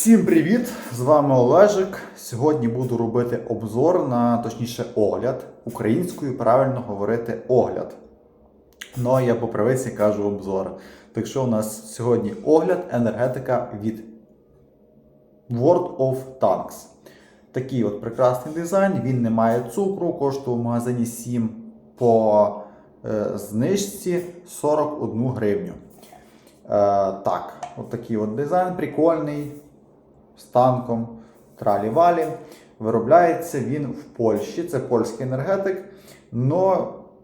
Всім привіт! З вами Олежик. Сьогодні буду робити обзор на, точніше, огляд. Українською правильно говорити огляд. Ну, я по правиці кажу обзор. Так що у нас сьогодні огляд енергетика від World of Tanks. Такий от прекрасний дизайн. Він не має цукру, коштує в магазині 7 по е, знижці 41 гривню. Е, так, от такий от дизайн прикольний з танком тралі-валі. Виробляється він в Польщі. Це польський енергетик, але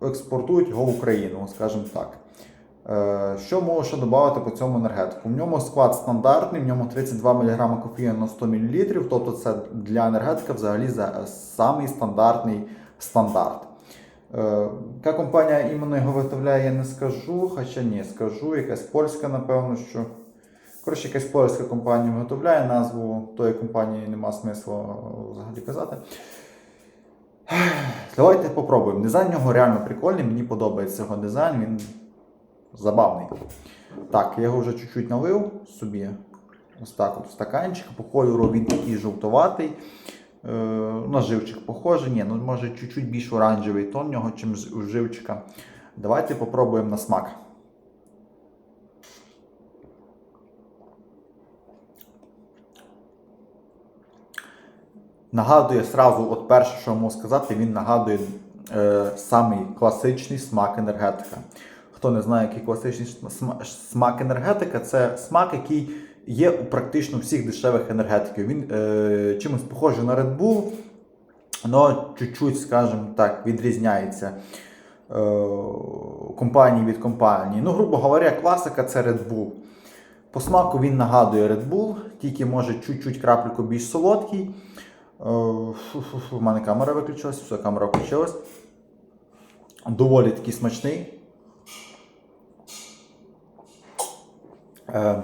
експортують його в Україну, скажімо так. Е, Що можу ще додати по цьому енергетику? В ньому склад стандартний, в ньому 32 мг кофеїну на 100 мл, тобто це для енергетика взагалі за самий стандартний стандарт. Е, Яка компанія іменно його виготовляє, я не скажу, хоча ні, скажу, якась польська, напевно, що. Коротше, якась польська компанія виготовляє назву тої компанії нема смислу взагалі казати. Давайте попробуємо. Дизайн нього реально прикольний, мені подобається його дизайн, він забавний. Так, я його вже чуть-чуть налив собі. Ось так от в стаканчик. По кольору він такий жовтуватий. Е, на живчик похожий. Ні, ну може чуть-чуть більш оранжевий тон нього, чим у живчика. Давайте попробуємо на смак. Нагадує сразу, от перше, що можу сказати, він нагадує е, самий класичний смак енергетика. Хто не знає, який класичний смак енергетика, це смак, який є у практично всіх дешевих енергетиків. Він е, чимось похожий на Red Bull, але чуть-чуть, скажімо так, відрізняється е, компанії від компанії. Ну, грубо говоря, класика це Red Bull. По смаку він нагадує Red Bull, тільки може чуть-чуть крапельку більш солодкий. Е, У мене камера виключилась, все, камера включилась. Доволі такий смачний. Е,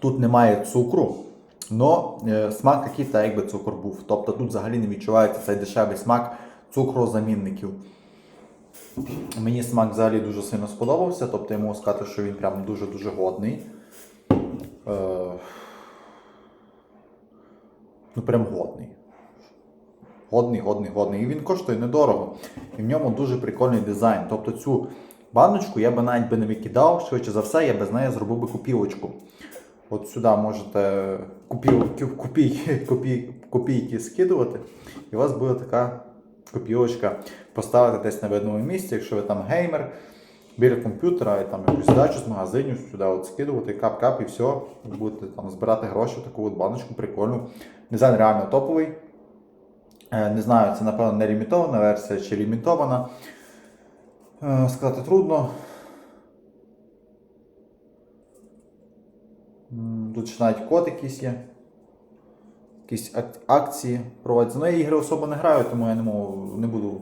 Тут немає цукру, але смак такий, так якби цукор був. Тобто тут взагалі не відчувається цей дешевий смак цукрозамінників. Мені смак взагалі дуже сильно сподобався, тобто я можу сказати, що він прям дуже-дуже годний. Ну, прям годний. Годний, годний, годний. І він коштує недорого. І в ньому дуже прикольний дизайн. Тобто цю баночку я би навіть би не викидав, швидше за все, я би з нею зробив би копілочку. От сюди можете копійки, копійки, копійки, копійки скидувати, і у вас буде така копілочка поставити десь на видному місці, якщо ви там геймер біля комп'ютера і там якусь здачу з магазинів сюди от скидувати, кап-кап і все. Будете там збирати гроші в таку от баночку, прикольну. Дизайн реально топовий. Е, Не знаю, це напевно не лімітована версія чи лімітована. Е, Сказати трудно. Тут ще навіть код якийсь є. Якісь акції проводяться. Ну, я ігри особо не граю, тому я не, можу, не буду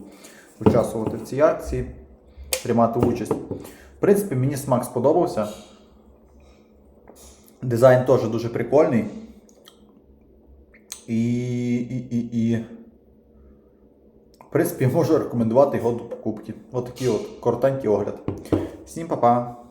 участвувати в цій акції, приймати участь. В принципі, мені смак сподобався. Дизайн теж дуже прикольний. І, і, і, і. В принципі, можу рекомендувати його до покупки. Отакий от коротенький огляд. Всім па-па!